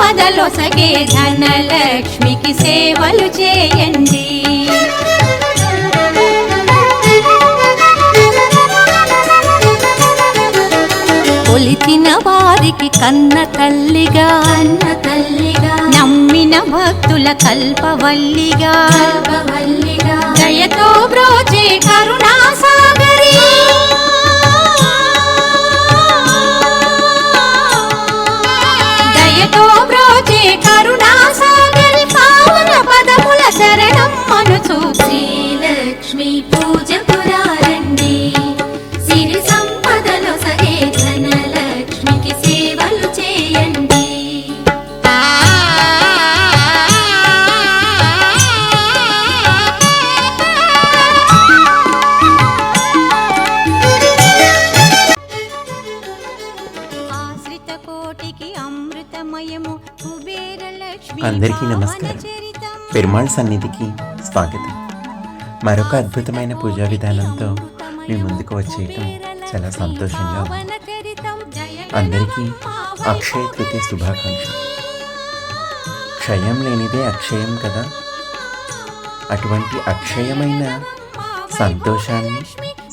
సంపదలొసగే ధనలక్ష్మికి సేవలు చేయండి. కొలిచిన వారికి కన్న తల్లిగా అన్న తల్లిగా నమ్మిన భక్తుల కల్పవల్లిగా. కల్పవల్లిగా. దయతో బ్రోచే కరుణా கருணா పెరుమాళ్ సన్నిధికి స్వాగతం. మరొక అద్భుతమైన పూజా విధానంతో మీ ముందుకు వచ్చేయటం చాలా సంతోషంగా ఉంది. అందరికీ అక్షయ తృతీయ శుభాకాంక్షలు. క్షయం లేనిదే అక్షయం కదా? అటువంటి అక్షయమైన సంతోషాన్ని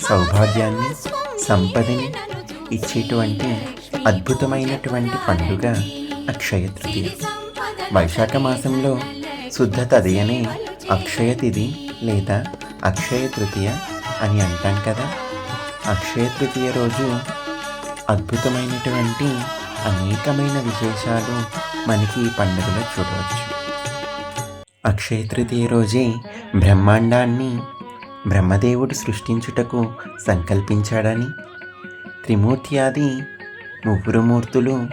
సౌభాగ్యాన్ని సంపదని ఇచ్చేటువంటి అద్భుతమైనటువంటి పండుగ అక్షయ తృతీయ. వైశాఖ మాసంలో శుద్ధ తదియనే అక్షయ తిథి లేదా అక్షయ తృతీయ అని అంటాం కదా. అక్షయ తృతీయ రోజు అద్భుతమైనటువంటి అనేకమైన విశేషాలు మనకి ఈ పండుగలో చూడవచ్చు. అక్షయ తృతీయ రోజే బ్రహ్మాండాన్ని బ్రహ్మదేవుడు సృష్టించుటకు సంకల్పించాడని. త్రిమూర్త్యాది ముగ్గురు మూర్తులు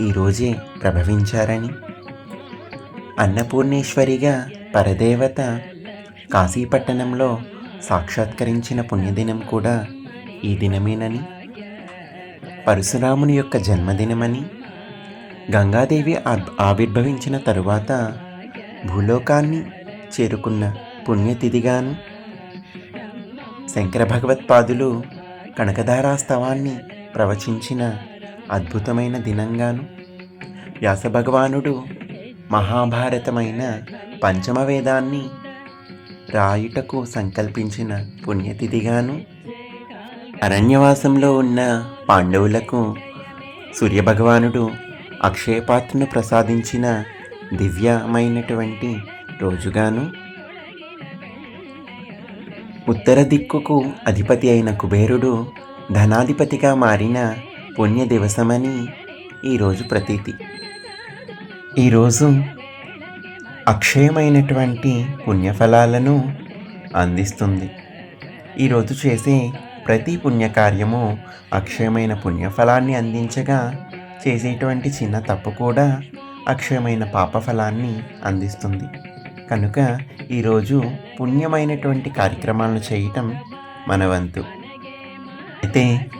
ఈరోజే ప్రభవించారని. అన్నపూర్ణేశ్వరిగా పరదేవత కాశీపట్టణంలో సాక్షాత్కరించిన పుణ్యదినం కూడా ఈ దినమేనని పరశురాముని యొక్క జన్మదినమని గంగాదేవి ఆవిర్భవించిన తరువాత భూలోకాన్ని చేరుకున్న పుణ్యతిథిగాను శంకర భగవత్పాదులు కనకధారాస్తవాన్ని ప్రవచించిన అద్భుతమైన దినంగాను వ్యాస భగవానుడు మహాభారతమైన పంచమ వేదాన్ని రాయుటకు సంకల్పించిన పుణ్యతిథిగాను అరణ్యవాసంలో ఉన్న పాండవులకు సూర్యభగవానుడు అక్షయపాత్రను ప్రసాదించిన దివ్యమైనటువంటి రోజుగాను ఉత్తర దిక్కుకు అధిపతి అయిన కుబేరుడు ధనాధిపతిగా మారిన పుణ్య దివసమని ఈరోజు ప్రతీతి. ఈరోజు అక్షయమైనటువంటి పుణ్యఫలాలను అందిస్తుంది. ఈరోజు చేసే ప్రతి పుణ్యకార్యము అక్షయమైన పుణ్యఫలాన్ని అందించగా చేసేటువంటి చిన్న తప్పు కూడా అక్షయమైన పాపఫలాన్ని అందిస్తుంది. కనుక ఈరోజు పుణ్యమైనటువంటి కార్యక్రమాలను చేయటం మన వంతు. అయితే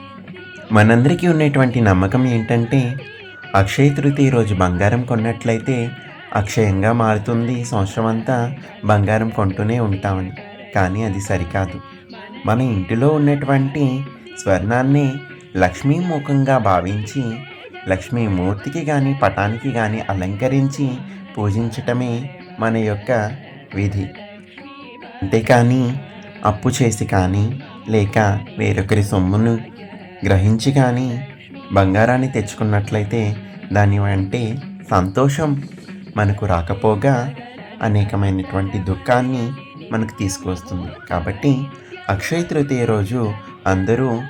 మనందరికీ ఉన్నటువంటి నమ్మకం ఏంటంటే అక్షయ తృతీయ రోజు బంగారం కొన్నట్లయితే అక్షయంగా మారుతుంది సంవత్సరం అంతా బంగారం కొంటూనే ఉంటామని. కానీ అది సరికాదు. మన ఇంటిలో ఉన్నటువంటి స్వర్ణాన్ని లక్ష్మీముఖంగా భావించి లక్ష్మీమూర్తికి కానీ పటానికి కానీ అలంకరించి పూజించటమే మన యొక్క విధి. అంతేకాని అప్పు చేసి కానీ లేక వేరొకరి సొమ్మును గ్రహించి కానీ బంగారాన్ని తెచ్చుకున్నట్లయితే దాని అంటే సంతోషం మనకు రాకపోగా అనేకమైనటువంటి దుఃఖాన్ని మనకు తీసుకువస్తుంది. కాబట్టి అక్షయ తృతీయ రోజు అందరూ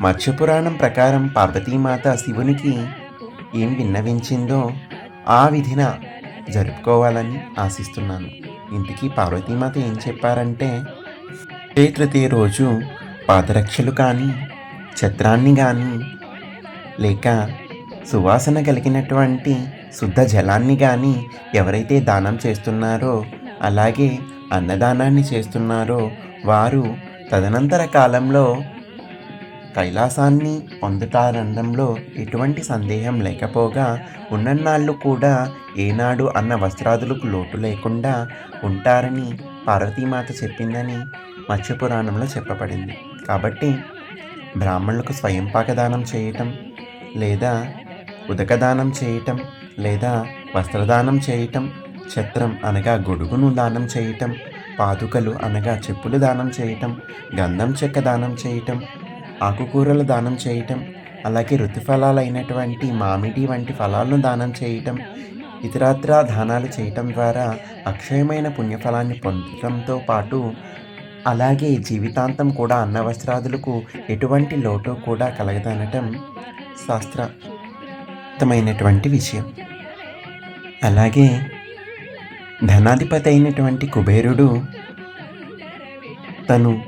మత్స్యపురాణం ప్రకారం పార్వతీమాత శివునికి ఏం విన్నవించిందో ఆ విధిన జరుపుకోవాలని ఆశిస్తున్నాను. ఇంతకీ పార్వతీమాత ఏం చెప్పారంటే అక్షయ తృతీయ రోజు పాదరక్షలు కానీ ఛత్రాన్ని కానీ లేక సువాసన కలిగినటువంటి శుద్ధ జలాన్ని కానీ ఎవరైతే దానం చేస్తున్నారో అలాగే అన్నదానాన్ని చేస్తున్నారో వారు తదనంతర కాలంలో కైలాసాన్ని పొందుతారనడంలో ఎటువంటి సందేహం లేకపోగా ఉన్నన్నాళ్ళు కూడా ఏనాడు అన్న వస్త్రాదులకు లోటు లేకుండా ఉంటారని పార్వతీమాత చెప్పిందని మత్స్యపురాణంలో చెప్పబడింది. కాబట్టి బ్రాహ్మణులకు స్వయంపాక దానం చేయటం లేదా ఉదకదానం చేయటం లేదా వస్త్రదానం చేయటం ఛత్రం అనగా గొడుగును దానం చేయటం పాదుకలు అనగా చెప్పులు దానం చేయటం గంధం చెక్క దానం చేయటం ఆకుకూరలు దానం చేయటం అలాగే ఋతుఫలాలైనటువంటి మామిడి వంటి ఫలాలను దానం చేయటం ఇతరత్రా దానాలు చేయటం ద్వారా అక్షయమైన పుణ్యఫలాన్ని పొందడంతో పాటు అలాగే జీవితాంతం కూడా అన్న వస్త్రాదులకు ఎటువంటి లోటు కూడా కలగదనటం శాస్త్రమైనటువంటి విషయం. అలాగే ధనాధిపతి అయినటువంటి కుబేరుడు తను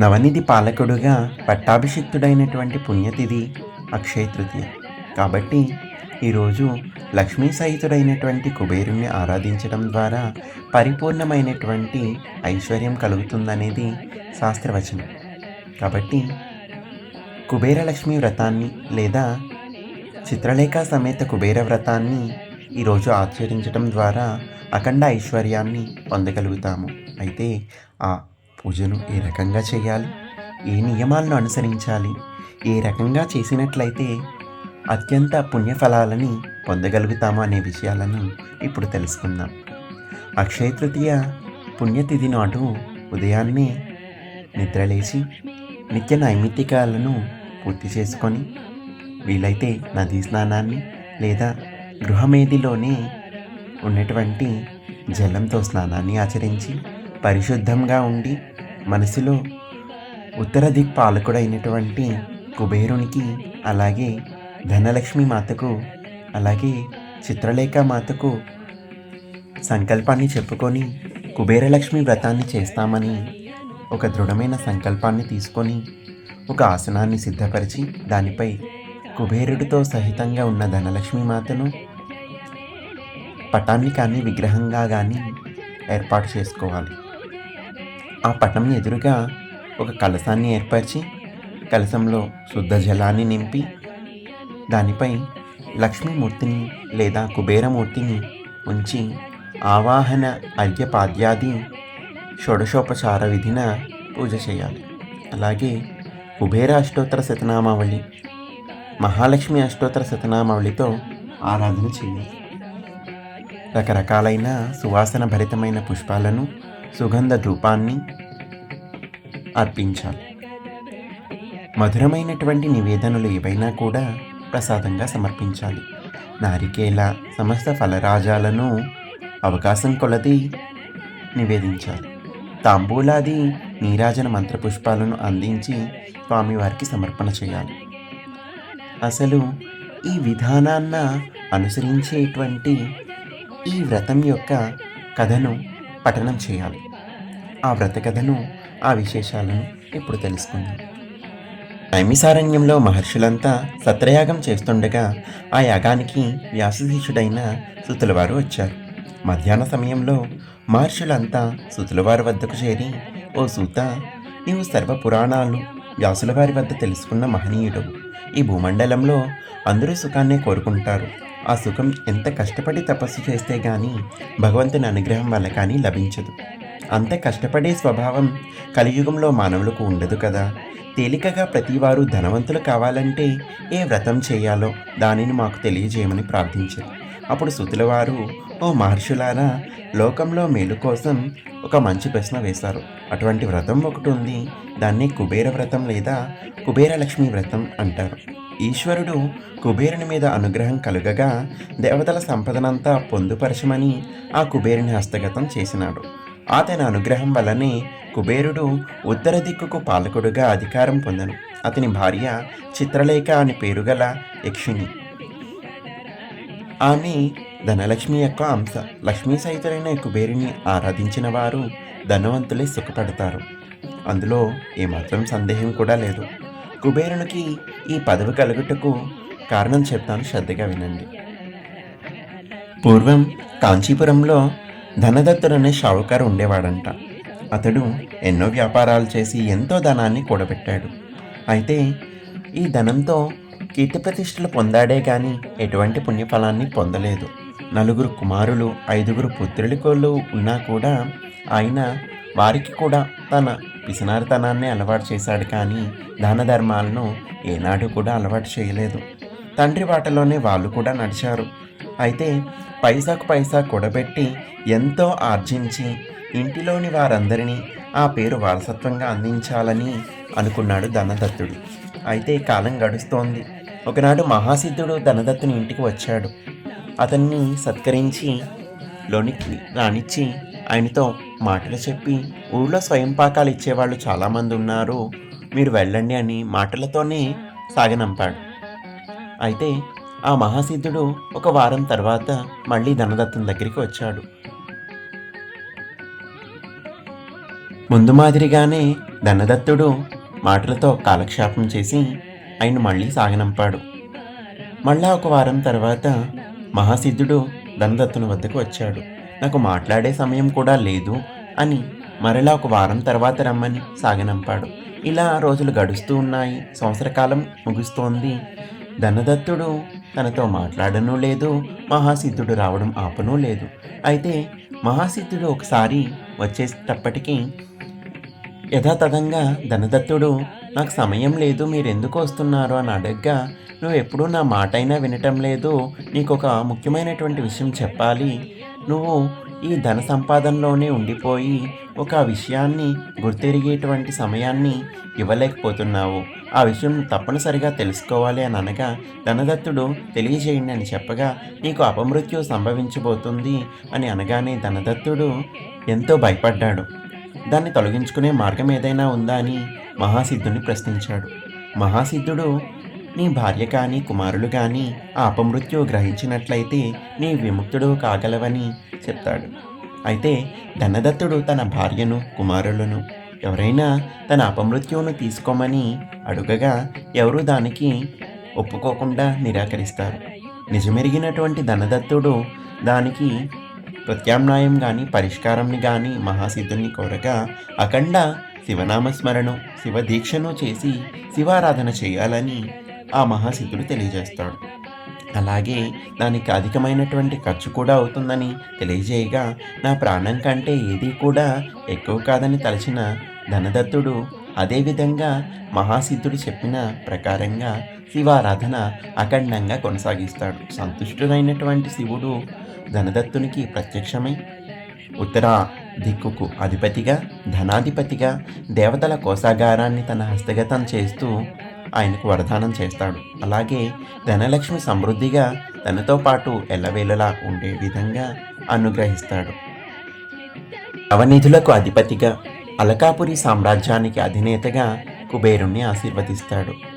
నవనిధి పాలకుడుగా పట్టాభిషిక్తుడైనటువంటి పుణ్యతిథి అక్షయ తృతీయ. కాబట్టి ఈరోజు లక్ష్మీ సహితుడైనటువంటి కుబేరుణ్ణి ఆరాధించడం ద్వారా పరిపూర్ణమైనటువంటి ఐశ్వర్యం కలుగుతుందనేది శాస్త్రవచనం. కాబట్టి కుబేరలక్ష్మి వ్రతాన్ని లేదా చిత్రలేఖ సమేత కుబేర వ్రతాన్ని ఈరోజు ఆచరించడం ద్వారా అఖండ ఐశ్వర్యాన్ని పొందగలుగుతాము. అయితే ఆ పూజను ఏ రకంగా చేయాలి? ఏ నియమాలను అనుసరించాలి? ఏ రకంగా చేసినట్లయితే అత్యంత పుణ్యఫలాలని పొందగలుగుతాము అనే విషయాలను ఇప్పుడు తెలుసుకుందాం. అక్షయ తృతీయ పుణ్యతిథి నాడు ఉదయాన్నే నిద్రలేచి నిత్య నైమిత్తికాలను పూర్తి చేసుకొని వీలైతే నదీ స్నానాన్ని లేదా గృహమేదిలోనే ఉన్నటువంటి జలంతో స్నానాన్ని ఆచరించి పరిశుద్ధంగా ఉండి మనసులో ఉత్తర దిక్పాలకుడైనటువంటి కుబేరునికి అలాగే ధనలక్ష్మి మాతకు అలాగే చిత్రలేఖ మాతకు సంకల్పాన్ని చెప్పుకొని కుబేరలక్ష్మి వ్రతాన్ని చేస్తామని ఒక దృఢమైన సంకల్పాన్ని తీసుకొని ఒక ఆసనాన్ని సిద్ధపరిచి దానిపై కుబేరుడితో సహితంగా ఉన్న ధనలక్ష్మి మాతను పటాన్ని కానీ విగ్రహంగా కానీ ఏర్పాటు చేసుకోవాలి. ఆ పటం ఎదురుగా ఒక కలసాన్ని ఏర్పరిచి కలసంలో శుద్ధ జలాన్ని నింపి దానిపై లక్ష్మీమూర్తిని లేదా కుబేరమూర్తిని ఉంచి ఆవాహన అర్ఘ్యపాద్యాది షోడశోపచార విధిన పూజ చేయాలి. అలాగే కుబేర అష్టోత్తర శతనామావళి మహాలక్ష్మి అష్టోత్తర శతనామావళితో ఆరాధన చేయాలి. రకరకాలైన సువాసన భరితమైన పుష్పాలను సుగంధ ధూపాన్ని అర్పించాలి. మధురమైనటువంటి నివేదనలు ఏవైనా కూడా ప్రసాదంగా సమర్పించాలి. నారికేల సమస్త ఫలరాజాలను అవకాశం కొలది నివేదించాలి. తాంబూలాది నీరాజన మంత్రపుష్పాలను అందించి స్వామివారికి సమర్పణ చేయాలి. అసలు ఈ విధానాన్న అనుసరించేటువంటి ఈ వ్రతం యొక్క కథను పఠనం చేయాలి. ఆ వ్రత కథను ఆ విశేషాలను ఇప్పుడు తెలుసుకుందాం. నైమిసారణ్యంలో మహర్షులంతా సత్రయాగం చేస్తుండగా ఆ యాగానికి వ్యాసశిష్యుడైన సుతులవారు వచ్చారు. మధ్యాహ్న సమయంలో మహర్షులంతా సుతులవారి వద్దకు చేరి ఓ సూత నీవు సర్వ పురాణాలు వ్యాసుల వారి వద్ద తెలుసుకున్న మహనీయుడు. ఈ భూమండలంలో అందరూ సుఖాన్నే కోరుకుంటారు. ఆ సుఖం ఎంత కష్టపడి తపస్సు చేస్తే కానీ భగవంతుని అనుగ్రహం వల్ల కానీ లభించదు. అంత కష్టపడే స్వభావం కలియుగంలో మానవులకు ఉండదు కదా. తేలికగా ప్రతివారు ధనవంతులు కావాలంటే ఏ వ్రతం చేయాలో దానిని మాకు తెలియజేయమని ప్రార్థించారు. అప్పుడు సుతుల వారు ఓ మహర్షులారా లోకంలో మేలు కోసం ఒక మంచి ప్రశ్న వేశారు. అటువంటి వ్రతం ఒకటి ఉంది. దాన్ని కుబేర వ్రతం లేదా కుబేరలక్ష్మి వ్రతం అంటారు. ఈశ్వరుడు కుబేరుని మీద అనుగ్రహం కలుగగా దేవతల సంపదనంతా పొందుపరచమని ఆ కుబేరుని హస్తగతం చేసినాడు. అతని అనుగ్రహం వల్లనే కుబేరుడు ఉత్తర దిక్కుకు పాలకుడుగా అధికారం పొందను. అతని భార్య చిత్రలేఖ అని పేరుగల యక్షిణి. ఆమె ధనలక్ష్మి యొక్క అంశ. లక్ష్మీ సహితులైన కుబేరుని ఆరాధించిన వారు ధనవంతులే సుఖపడతారు. అందులో ఏమాత్రం సందేహం కూడా లేదు. కుబేరునికి ఈ పదవి కలుగుటకు కారణం చెప్తాను శ్రద్ధగా వినండి. పూర్వం కాంచీపురంలో ధనదత్తుడు అనే షావుకారు ఉండేవాడంట. అతడు ఎన్నో వ్యాపారాలు చేసి ఎంతో ధనాన్ని కూడబెట్టాడు. అయితే ఈ ధనంతో కీర్తి ప్రతిష్టలు పొందాడే కానీ ఎటువంటి పుణ్యఫలాన్ని పొందలేదు. నలుగురు కుమారులు ఐదుగురు పుత్రులికోళ్ళు ఉన్నా కూడా ఆయన వారికి కూడా తన పిసినారితనాన్ని అలవాటు చేశాడు కానీ దాన ధర్మాలను ఏనాడు కూడా అలవాటు చేయలేదు. తండ్రి వాటలోనే వాళ్ళు కూడా నడిచారు. అయితే పైసాకు పైసా కూడబెట్టి ఎంతో ఆర్జించి ఇంటిలోని వారందరినీ ఆ పేరు వారసత్వంగా అందించాలని అనుకున్నాడు ధనదత్తుడు. అయితే కాలం గడుస్తోంది. ఒకనాడు మహాసిద్ధుడు ధనదత్తుని ఇంటికి వచ్చాడు. అతన్ని సత్కరించి లోనికి రానిచ్చి ఆయనతో మాటలు చెప్పి ఊళ్ళో స్వయం పాకాలు ఇచ్చేవాళ్ళు చాలామంది ఉన్నారు. మీరు వెళ్ళండి అని మాటలతోనే సాగనంపాడు. అయితే ఆ మహాసిద్ధుడు ఒక వారం తర్వాత మళ్ళీ ధనదత్తుని దగ్గరికి వచ్చాడు. ముందు మాదిరిగానే ధనదత్తుడు మాటలతో కాలక్షేపం చేసి ఆయన మళ్ళీ సాగనంపాడు. మళ్ళా ఒక వారం తర్వాత మహాసిద్ధుడు ధనదత్తుని వద్దకు వచ్చాడు. నాకు మాట్లాడే సమయం కూడా లేదు అని మరలా ఒక వారం తర్వాత రమ్మని సాగనంపాడు. ఇలా రోజులు గడుస్తూ ఉన్నాయి. సంవత్సరకాలం ముగుస్తోంది. ధనదత్తుడు తనతో మాట్లాడనూ లేదు. మహాసిద్ధుడు రావడం ఆపనూ లేదు. అయితే మహాసిద్ధుడు ఒకసారి వచ్చేటప్పటికీ యథాతథంగా ధనదత్తుడు నాకు సమయం లేదు మీరెందుకు వస్తున్నారు? అని అడగ్గా నువ్వు ఎప్పుడూ నా మాట అయినా వినటం లేదు నీకు ఒక ముఖ్యమైనటువంటి విషయం చెప్పాలి. నువ్వు ఈ ధన సంపాదనలోనే ఉండిపోయి ఒక విషయాన్ని గుర్తెరిగేటువంటి సమయాన్ని ఇవ్వలేకపోతున్నావు. ఆ విషయం తప్పనిసరిగా తెలుసుకోవాలి అని అనగా ధనదత్తుడు తెలియజేయండి అని చెప్పగా నీకు అపమృత్యు సంభవించబోతుంది అని అనగానే ధనదత్తుడు ఎంతో భయపడ్డాడు. దాన్ని తొలగించుకునే మార్గం ఏదైనా ఉందా అని మహాసిద్ధుని ప్రశ్నించాడు. మహాసిద్ధుడు నీ భార్య కానీ కుమారులు కానీ ఆ అపమృత్యు గ్రహించినట్లయితే నీ విముక్తుడు కాగలవని చెప్తాడు. అయితే ధనదత్తుడు తన భార్యను కుమారులను ఎవరైనా తన అపమృత్యువును తీసుకోమని అడుగగా ఎవరు దానికి ఒప్పుకోకుండా నిరాకరిస్తారు. నిజమెరిగినటువంటి ధనదత్తుడు దానికి ప్రత్యామ్నాయం కానీ పరిష్కారంని కానీ మహాసిద్ధుల్ని కోరగా అఖండ శివనామస్మరణం శివదీక్షను చేసి శివారాధన చేయాలని ఆ మహాసిద్ధుడు తెలియజేస్తాడు. అలాగే దానికి అధికమైనటువంటి ఖర్చు కూడా అవుతుందని తెలియజేయగా నా ప్రాణం కంటే ఏది కూడా ఎక్కువ కాదని తలచిన ధనదత్తుడు అదేవిధంగా మహాసిద్ధుడు చెప్పిన ప్రకారంగా శివారాధన అఖండంగా కొనసాగిస్తాడు. సంతుష్టుడైనటువంటి శివుడు ధనదత్తునికి ప్రత్యక్షమై ఉత్తర దిక్కుకు అధిపతిగా ధనాధిపతిగా దేవతల కోశాగారాన్ని తన హస్తగతం చేస్తూ ఆయనకు వరదానం చేస్తాడు. అలాగే ధనలక్ష్మి సమృద్ధిగా తనతో పాటు ఎల్లవేళలా ఉండే విధంగా అనుగ్రహిస్తాడు. అవనిధులకు అధిపతిగా అలకాపురి సామ్రాజ్యానికి అధినేతగా కుబేరుణ్ణి ఆశీర్వదిస్తాడు.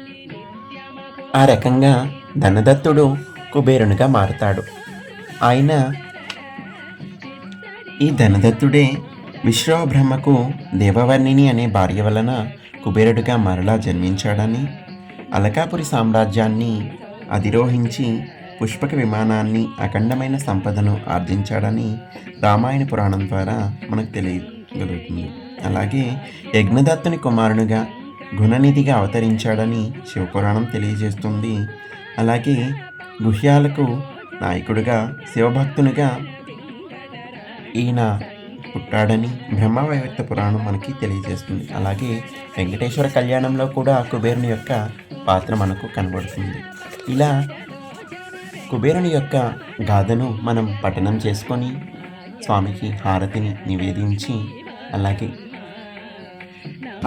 ఆ రకంగా ధనదత్తుడు కుబేరునిగా మారతాడు. ఆయన ఈ ధనదత్తుడే విశ్వబ్రహ్మకు దేవవర్ణిని అనే భార్య వలన కుబేరుడిగా మరలా జన్మించాడని అలకాపురి సామ్రాజ్యాన్ని అధిరోహించి పుష్పక విమానాన్ని అఖండమైన సంపదను ఆర్జించాడని రామాయణ పురాణం ద్వారా మనకు తెలియగలుగుతుంది. అలాగే యజ్ఞదత్తుని కుమారునిగా గుణనిధిగా అవతరించాడని శివపురాణం తెలియజేస్తుంది. అలాగే గుహ్యాలకు నాయకుడిగా శివభక్తునిగా ఈయన పుట్టాడని బ్రహ్మవైవర్త పురాణం మనకి తెలియజేస్తుంది. అలాగే వెంకటేశ్వర కళ్యాణంలో కూడా కుబేరుని యొక్క పాత్ర మనకు కనబడుతుంది. ఇలా కుబేరుని యొక్క గాథను మనం పఠనం చేసుకొని స్వామికి హారతిని నివేదించి అలాగే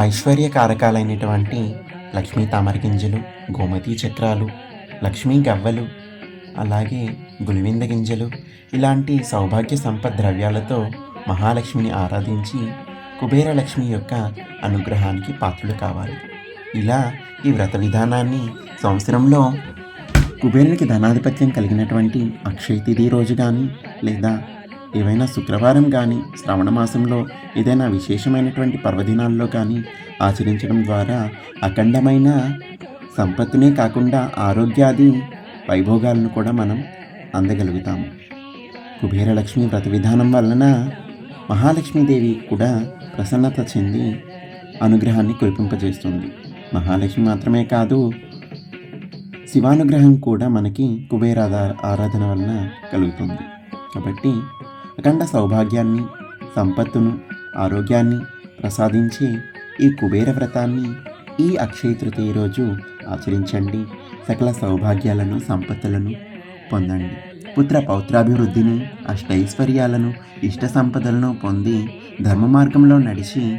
ఐశ్వర్య కారకాలైనటువంటి లక్ష్మీ తామర గింజలు గోమతి చక్రాలు లక్ష్మీ గవ్వలు అలాగే గులివింద గింజలు ఇలాంటి సౌభాగ్య సంపద ద్రవ్యాలతో మహాలక్ష్మిని ఆరాధించి కుబేరలక్ష్మి యొక్క అనుగ్రహానికి పాత్రులు కావాలి. ఇలా ఈ వ్రత విధానాన్ని సంవత్సరంలో కుబేరునికి ధనాధిపత్యం కలిగినటువంటి అక్షయ తిథి రోజు కానీ లేదా ఏవైనా శుక్రవారం కానీ శ్రావణ మాసంలో ఏదైనా విశేషమైనటువంటి పర్వదినాల్లో కానీ ఆచరించడం ద్వారా అఖండమైన సంపత్తునే కాకుండా ఆరోగ్యాది వైభోగాలను కూడా మనం అందగలుగుతాము. కుబేరలక్ష్మి వ్రత విధానం వలన మహాలక్ష్మీదేవి కూడా ప్రసన్నత చెంది అనుగ్రహాన్ని కురిపింపజేస్తుంది. మహాలక్ష్మి మాత్రమే కాదు శివానుగ్రహం కూడా మనకి కుబేర ఆరాధన వలన కలుగుతుంది. కాబట్టి అఖండ సౌభాగ్యాన్ని సంపత్తును ఆరోగ్యాన్ని ప్రసాదించే ఈ కుబేర వ్రతాన్ని ఈ అక్షయ తృతీయ రోజు ఆచరించండి. సకల సౌభాగ్యాలను సంపత్తులను పొందండి. పుత్ర పౌత్రాభివృద్ధిని అష్టైశ్వర్యాలను ఇష్ట సంపదలను పొంది ధర్మ మార్గంలో నడిచి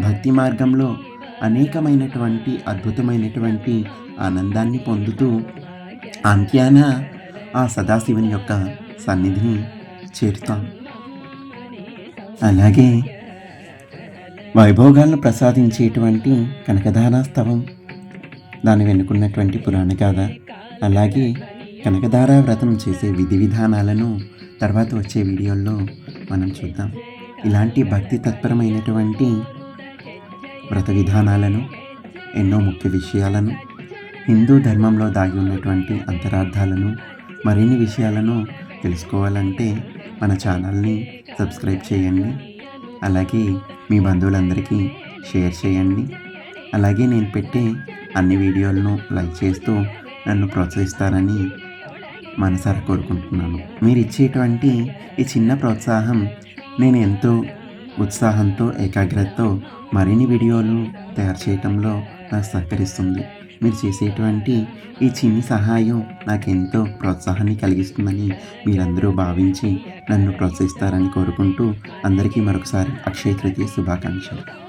భక్తి మార్గంలో అనేకమైనటువంటి అద్భుతమైనటువంటి ఆనందాన్ని పొందుతూ అంత్యాన ఆ సదాశివుని యొక్క సన్నిధిని చేరుతాం. అలాగే వైభోగాలను ప్రసాదించేటువంటి కనకధారాస్తవం దాన్ని వెనుకున్నటువంటి పురాణ గాథ అలాగే కనకధారా వ్రతం చేసే విధి విధానాలను తర్వాత వచ్చే వీడియోల్లో మనం చూద్దాం. ఇలాంటి భక్తి తత్పరమైనటువంటి వ్రత విధానాలను ఎన్నో ముఖ్య విషయాలను హిందూ ధర్మంలో దాగి ఉన్నటువంటి అంతరార్థాలను మరిన్ని విషయాలను తెలుసుకోవాలంటే మన ఛానల్ని సబ్స్క్రైబ్ చేయండి. అలాగే మీ బంధువులందరికీ షేర్ చేయండి. అలాగే నేను పెట్టే అన్ని వీడియోలను లైక్ చేస్తూ నన్ను ప్రోత్సహిస్తారని మనసారా కోరుకుంటున్నాను. మీరు ఇచ్చేటువంటి ఈ చిన్న ప్రోత్సాహం నేను ఎంతో ఉత్సాహంతో ఏకాగ్రతతో మరిన్ని వీడియోలు తయారు చేయటంలో నాకు సహకరిస్తుంది. మీరు చేసేటువంటి ఈ చిన్ని సహాయం నాకు ఎంతో ప్రోత్సాహాన్ని కలిగిస్తుందని మీరందరూ భావించి నన్ను ప్రోత్సహిస్తారని కోరుకుంటూ అందరికీ మరొకసారి అక్షయ తృతీయ శుభాకాంక్షలు.